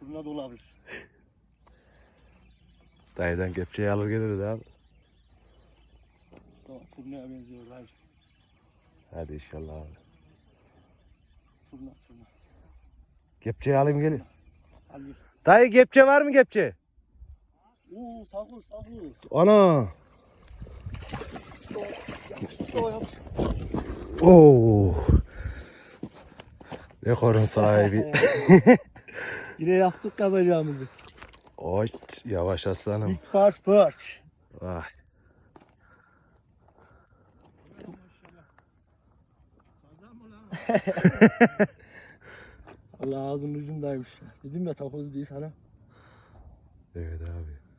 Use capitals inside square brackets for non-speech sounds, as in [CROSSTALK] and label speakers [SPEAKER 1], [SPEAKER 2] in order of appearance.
[SPEAKER 1] Fırına da olabilir.
[SPEAKER 2] Dayıdan kepçeyi alır geliriz abi.
[SPEAKER 1] Tamam fırnaya benziyor hayır.
[SPEAKER 2] Hadi inşallah abi.
[SPEAKER 1] Fırna fırna.
[SPEAKER 2] Kepçeyi alayım gelin.
[SPEAKER 1] Al.
[SPEAKER 2] Dayı kepçe var mı kepçe?
[SPEAKER 1] Oo takus takus.
[SPEAKER 2] Ana. Oo. Rekorun sahibi. [LAUGHS]
[SPEAKER 1] Yine yaptık kapacağımızı.
[SPEAKER 2] Oy yavaş aslanım.
[SPEAKER 1] Big Park Perch.
[SPEAKER 2] Vay. [LAUGHS]
[SPEAKER 1] Allah ağzının ucundaymış. Dedim ya takoz değil sana.
[SPEAKER 2] Evet abi.